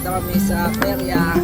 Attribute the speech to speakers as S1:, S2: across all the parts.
S1: Nandito kami sa perya.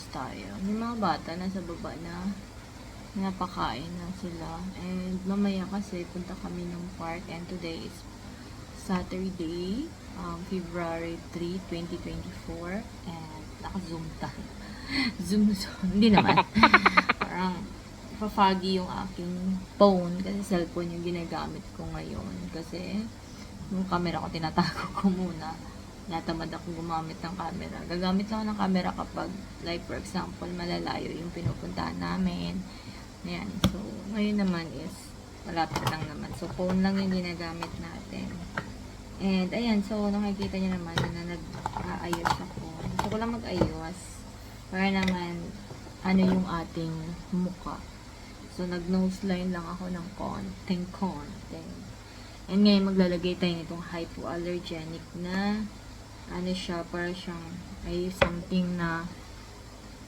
S2: Nag-aayos tayo. Yung mga bata nasa baba na napakain na sila. And mamaya kasi punta kami ng park and today is Saturday, um, February 3, 2024 and naka-zoom tayo. zoom zoom. Hindi naman. Parang papagi yung aking phone kasi cellphone yung ginagamit ko ngayon kasi yung camera ko tinatago ko muna natamad ako gumamit ng camera. Gagamit lang ako ng camera kapag, like for example, malalayo yung pinupuntahan namin. Ayan. So, ngayon naman is, malapit lang naman. So, phone lang yung ginagamit natin. And, ayan. So, nakikita niyo naman na nag-aayos ako. Gusto ko lang mag-ayos. Para naman, ano yung ating muka. So, nag-nose line lang ako ng konting konting. And ngayon, maglalagay tayo nitong hypoallergenic na ano siya, para siyang ay something na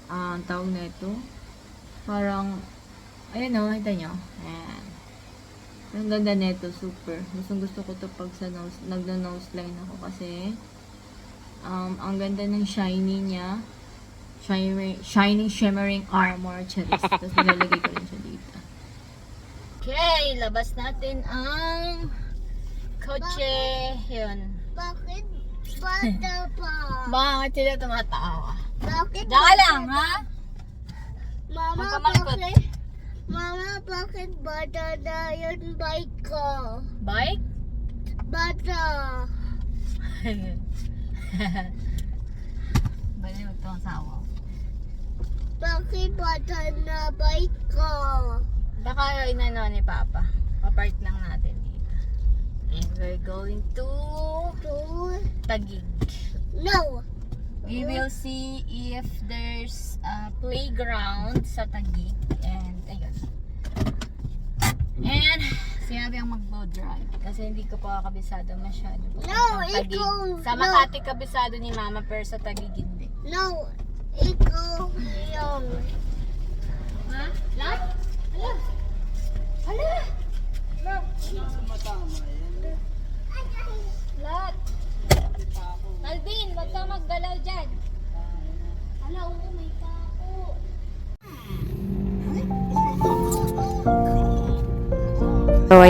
S2: ang tawag na ito parang ayun o, kita nyo ayan. Ang ganda nito, super. Gustong gusto ko to pag sa nose, nagno-nose line ako kasi um, ang ganda ng shiny niya. Shining, shining shimmering armor charis. Tapos nilalagay ko rin siya dito. Okay, labas natin ang kotse. Yun.
S3: Bakit bata pa?
S2: bakit sila tumatawa
S3: Bakit
S2: Diyan ka lang, ha?
S3: Mama,
S2: Magkamalapot.
S3: bakit? Mama, bakit bata na yung bike ko?
S2: Bike?
S3: Bata.
S2: Bali mo itong asawa.
S3: Bakit bata na bike ko?
S2: Baka inano ni Papa. Papark lang natin dito. And we're going to
S3: Two.
S2: Tagig.
S3: No.
S2: We will see if there's a playground sa Tagig. And ayun. And sinabi ang mag-bow drive. Kasi hindi ko pa kabisado masyado.
S3: No, ikaw,
S2: Sa
S3: no.
S2: Makati kabisado ni Mama pero sa Tagig hindi.
S3: No. Ikaw yung.
S2: Ha? Lat? Hala? Hala? Lat?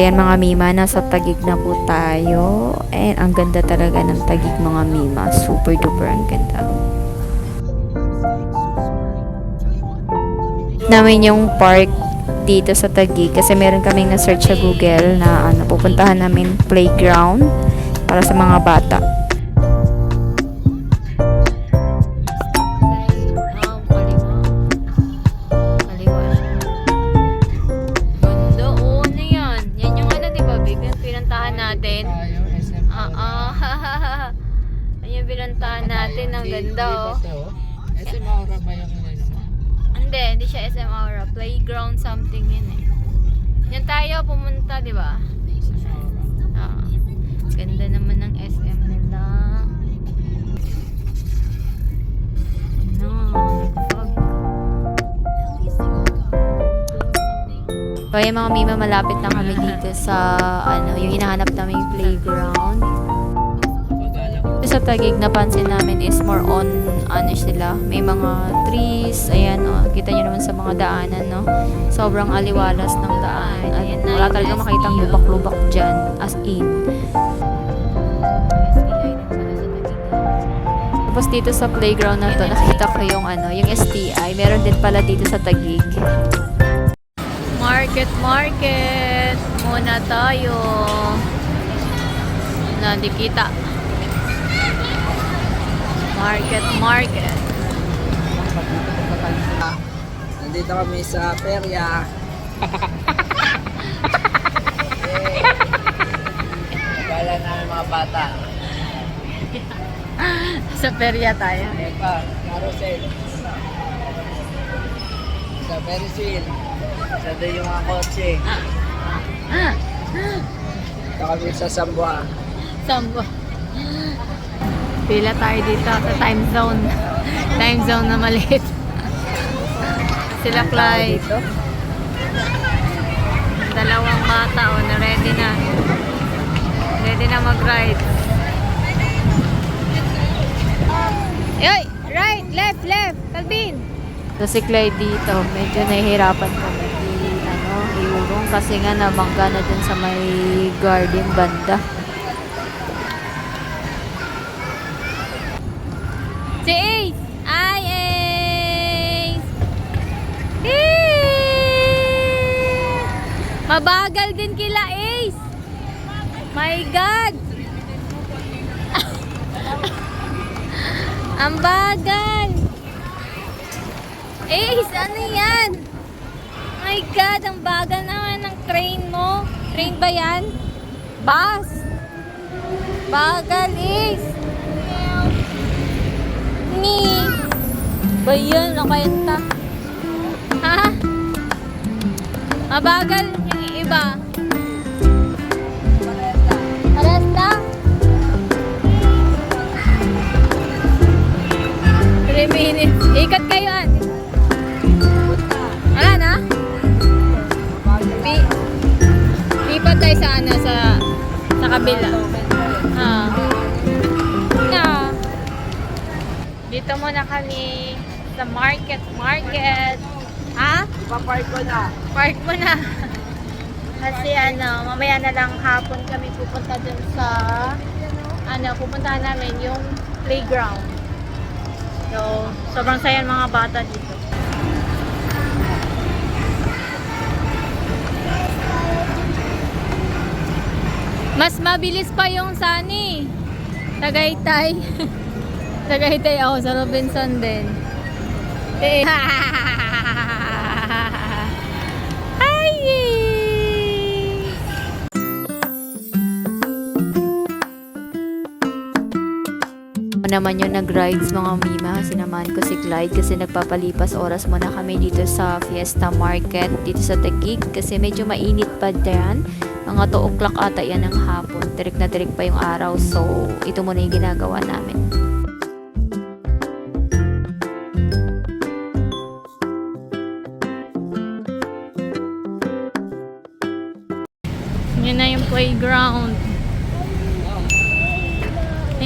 S4: Ayan mga Mima, nasa Tagig na po tayo. And ang ganda talaga ng Tagig mga Mima. Super duper ang ganda. Namin yung park dito sa Tagig kasi meron kaming na-search sa Google na ano, pupuntahan namin playground para sa mga bata.
S2: Siya
S1: SM Aura.
S2: Playground something yun eh. Yan tayo pumunta, di ba? Ah. Ganda naman ng SM nila. Ano? Pag-
S4: So, ayan mga Mima, malapit na kami dito sa ano, yung hinahanap namin playground. Sa Tagig napansin namin is more on ano sila, may mga trees, ayan oh, kita nyo naman sa mga daanan no. Sobrang aliwalas ng daan. At wala talaga makitang lubak-lubak dyan as in. Tapos dito sa playground na to, nakita ko yung ano, yung STI. Meron din pala dito sa Tagig.
S2: Market, market. Muna tayo. Na, di kita. Market, market.
S1: Nandito kami sa perya.
S5: Kala namin mga bata. sa perya tayo.
S1: Ayan pa, carousel. Sa carousel. Sa doon yung mga kotse.
S5: Ah.
S1: Ito kami sa Samboa.
S5: Samboa. Pila tayo dito sa time zone. time zone na maliit. Sila Clyde. Dalawang bata o na ready na. Ready na mag-ride. Yoy! Right! Left! Left! Calvin!
S4: So si Clyde dito, medyo nahihirapan kami ano, iurong kasi nga nabangga na dun sa may garden banda.
S5: Si Ace! Ay, Ace! Ace! Mabagal din kila Ace! My God! Ang bagal! Ace, ano yan? My God, ang bagal naman ng train mo. Train ba yan? Bus! Bagal, Ace! Ni! Ba yun? Nakayanta. Ha? Mabagal yung iba. Aresta? Three minutes. Ikat kayo, an. Wala na? Lipat tayo sa ano, sa sa kabila. Dito muna kami sa market, market. Ha?
S1: Ipapark ko na.
S5: Park mo na. Kasi ano, mamaya na lang hapon kami pupunta dun sa ano, pupuntahan namin yung playground. So, sobrang saya ng mga bata dito. Mas mabilis pa yung Sunny. Tagaytay. Tagaytay ako sa Robinson din. Eh. Hi!
S4: Naman yung nag-rides mga mima, sinamahan ko si Clyde kasi nagpapalipas oras muna kami dito sa Fiesta Market, dito sa Taguig kasi medyo mainit pa dyan. Mga 2 o'clock ata yan ng hapon, tirik na tirik pa yung araw so ito muna yung ginagawa namin.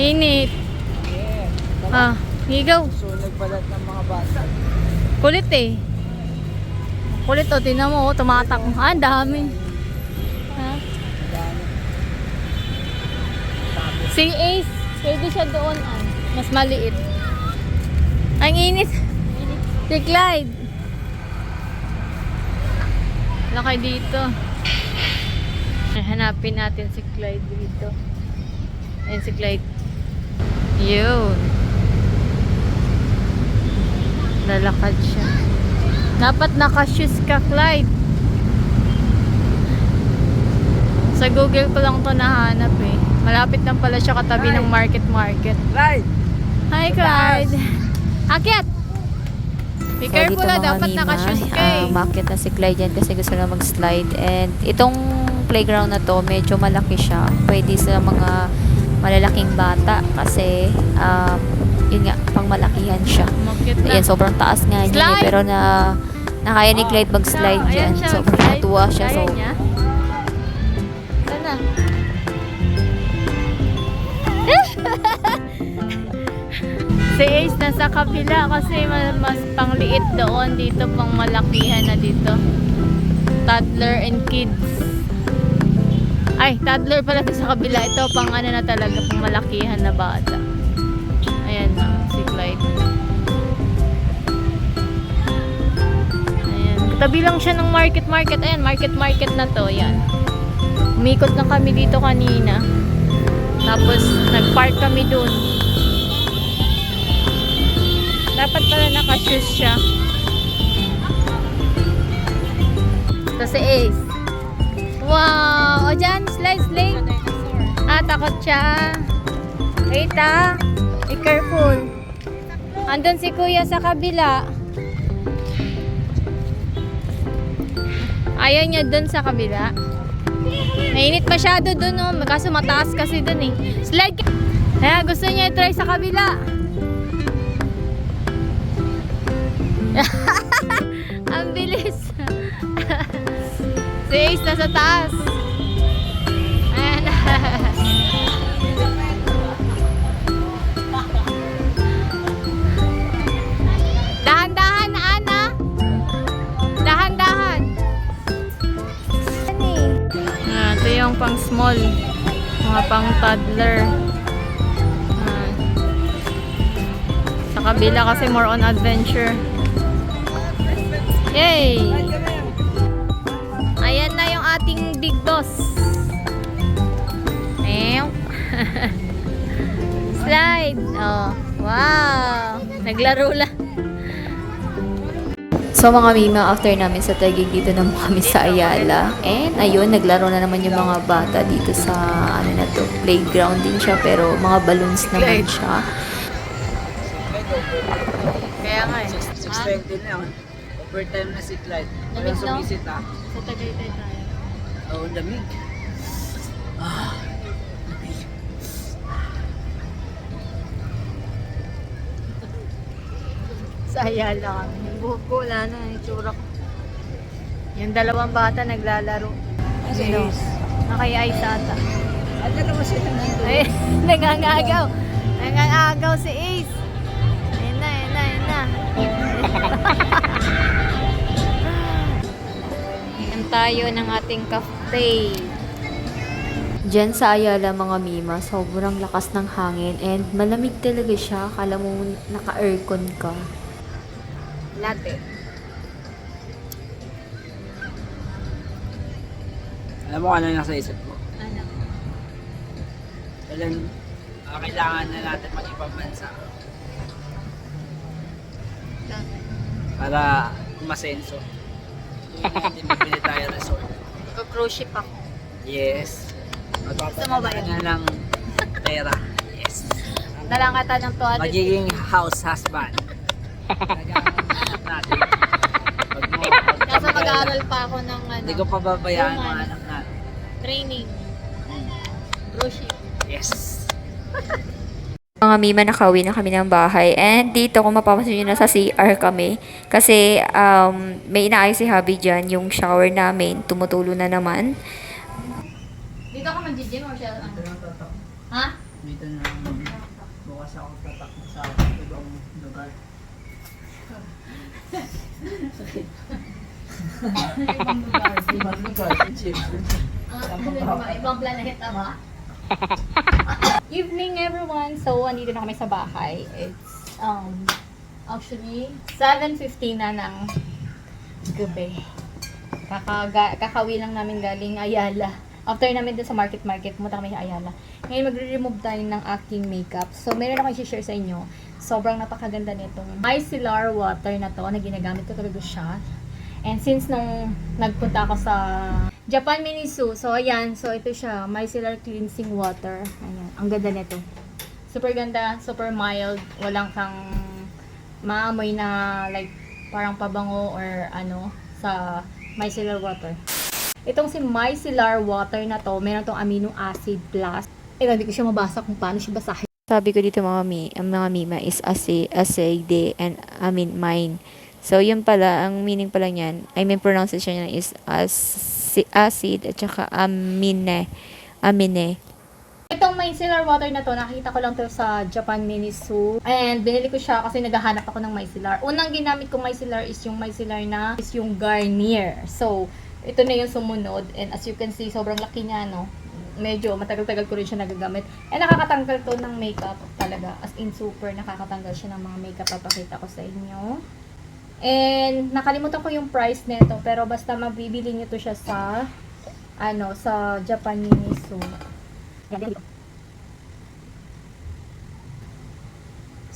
S5: Init. Ah, higaw.
S1: Sunog balat ng mga bata.
S5: Kulit eh. Kulit o, tinan mo, oh, tumatak. Ah, ang dami. Ha? Si Ace, pwede siya doon, ah. Mas maliit. Ang init. Si Clyde. Laki dito. Hanapin natin si Clyde dito. Ayan si Clyde. Yun. Lalakad siya. Dapat naka-shoes ka, Clyde. Sa Google ko lang to nahanap eh. Malapit lang pala siya katabi ng market market.
S1: Right!
S5: Hi, Clyde. Akyat! Be
S4: So,
S5: careful
S4: dito
S5: ah, dapat naka-shoes ka
S4: ah,
S5: eh.
S4: umakyat na si Clyde yan kasi gusto na mag-slide. And itong playground na to, medyo malaki siya. Pwede sa mga malalaking bata kasi um, yun nga, pang malakihan siya. Ayan, sobrang taas nga niya eh, pero na nakaya ni Clyde mag-slide
S5: Ayan
S4: dyan.
S5: slide.
S4: natuwa siya. So,
S5: niya? Si Ace nasa kabila kasi ma- mas pangliit doon. Dito pang malakihan na dito. Toddler and kids. Ay, toddler pala to sa kabila. Ito pang ano na talaga, pang malakihan na bata. Ayan na, si Clyde. Ayan. Katabi lang siya ng market market. Ayan, market market na to. Ayan. Umikot lang kami dito kanina. Tapos, nag-park kami dun. Dapat pala naka-shoes siya. Ito si Ace. Wow! O dyan, slide, slide. Ah, takot siya. Wait ah. Be careful. Andun si kuya sa kabila. Ayaw niya dun sa kabila. Mainit masyado dun, oh. Kaso mataas kasi dun, eh. Slide ka. Kaya gusto niya i-try sa kabila. Ang bilis. Si Ace nasa taas. Ayan. Dahan-dahan, Ana. Dahan-dahan. Ah, ito yung pang small. Mga pang toddler. Ah. Sa kabila kasi more on adventure. Yay! Ating big boss. Meow. Slide. Oh, wow. Naglaro lang.
S4: So mga mima, after namin sa Taguig dito naman kami sa Ayala. And ayun, naglaro na naman yung mga bata dito sa ano na to, playground din siya pero mga balloons naman siya.
S5: Kaya nga eh.
S1: 620 na. Overtime na si Clyde. Walang sumisit ah.
S5: Sa Tagaytay tayo.
S1: Oh, lamig. Ah, lamig.
S5: Sa Ayala kami. Yung buhok ko, wala na. Yung tsura ko. Yung dalawang bata naglalaro. Sino? Nakayay ata.
S1: Ah, dalawa sila nandun.
S5: Ay, nangangagaw. Nangangagaw si Ace. Ayun na, ayun na, ayun na. Tayo ng ating cafe.
S4: Diyan sa Ayala mga mima, sobrang lakas ng hangin and malamig talaga siya. Kala mo naka-aircon ka.
S5: Latte.
S1: Alam mo ano yung nasa isip ko?
S5: Ano?
S1: Kailan ah, kailangan na natin mag-ibang bansa para umasenso. Natin bibili tayo resort.
S5: Mag-cruise ship ako.
S1: Yes.
S5: Gusto mo ba yun?
S1: Magpapadala ng pera. Yes.
S5: Dalang kata ng 200.
S1: Magiging house husband. Nag-aaral natin. Pag mo,
S5: Kaso mag-aaral pa ako ng ano,
S1: Hindi ko pababayaan mga
S5: ano.
S1: anak natin.
S5: training. Cruise ship.
S1: Yes.
S4: Mga mima, nakauwi na kami ng bahay. And dito, kung mapapansin nyo, nasa CR kami. Kasi um, may inaayos si Habi dyan, yung shower namin. Tumutulo na naman.
S5: Dito ka mag-gym or siya? Ano? Ha?
S1: Dito na bukas ako tatakbo sa ibang lugar. ibang lugar. Ibang lugar.
S5: Ah, ibang planeta ba? Evening everyone. So, andito na kami sa bahay. It's um actually 7:15 na ng gabi. Kakaga, kakawi lang namin galing Ayala. After namin dun sa market market, pumunta kami sa Ayala. Ngayon magre-remove tayo ng aking makeup. So, meron ako i-share sa inyo. Sobrang napakaganda nitong micellar water na to na ginagamit ko talaga siya. And since nung nagpunta ako sa Japan Miniso, so ayan, so ito siya, micellar cleansing water. Ayan, ang ganda nito. Super ganda, super mild, walang kang maamoy na like parang pabango or ano sa micellar water. Itong si micellar water na to, meron tong amino acid plus. Eh, hindi ko siya mabasa kung paano siya basahin.
S4: Sabi ko dito mga mi, ang mga mima is ase, asade, and amin, mine. So, yun pala, ang meaning pala niyan, I mean, pronunciation niya is as, acid at saka amine. Amine.
S5: Itong micellar water na to, nakita ko lang to sa Japan Miniso. And binili ko siya kasi naghahanap ako ng micellar. Unang ginamit kong micellar is yung micellar na is yung Garnier. So, ito na yung sumunod. And as you can see, sobrang laki niya, no? Medyo matagal-tagal ko rin siya nagagamit. And nakakatanggal to ng makeup talaga. As in, super nakakatanggal siya ng mga makeup. Papakita ko sa inyo. And nakalimutan ko yung price nito. Pero basta mabibili niyo to siya sa ano, sa Japan Miniso.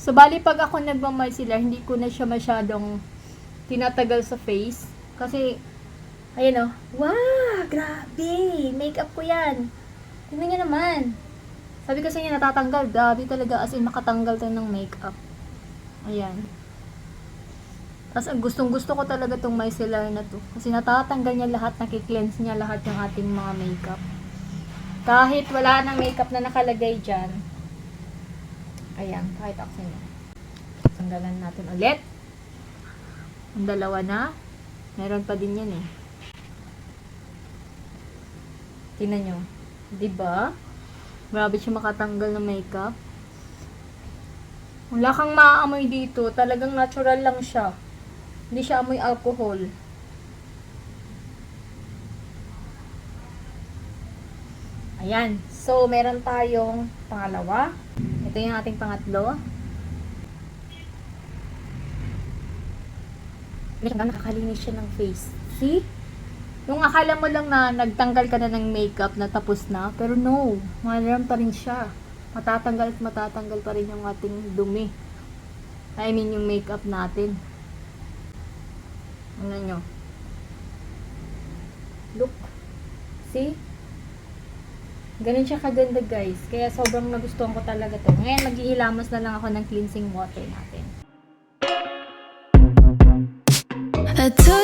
S5: So, bali pag ako nagmamicellar, hindi ko na siya masyadong tinatagal sa face. Kasi, ayun o. Wow! Grabe! Makeup ko yan. Tingnan nyo naman. Sabi kasi niya natatanggal. Grabe talaga as in makatanggal tayo ng makeup. Ayan. Tapos ang gustong gusto ko talaga tong micellar na to. Kasi natatanggal niya lahat, nakikleanse niya lahat ng ating mga makeup. Kahit wala nang makeup na nakalagay dyan. Ayan, kahit ako niya. Tanggalan natin ulit. Ang dalawa na. Meron pa din yan eh. Tingnan nyo. 'Di ba? Grabe siya makatanggal ng makeup. Wala kang maaamoy dito. Talagang natural lang siya. Hindi siya amoy alcohol. Ayan. So, meron tayong pangalawa. Ito yung ating pangatlo. Hanggang nakakalinis siya ng face. See? Yung akala mo lang na nagtanggal ka na ng makeup na tapos na, pero no, malaram pa rin siya. Matatanggal at matatanggal pa rin yung ating dumi. I mean, yung makeup natin. Ano nyo? Look. See? Ganun siya kaganda guys. Kaya sobrang nagustuhan ko talaga to. Ngayon, maghihilamos na lang ako ng cleansing water natin.
S6: I told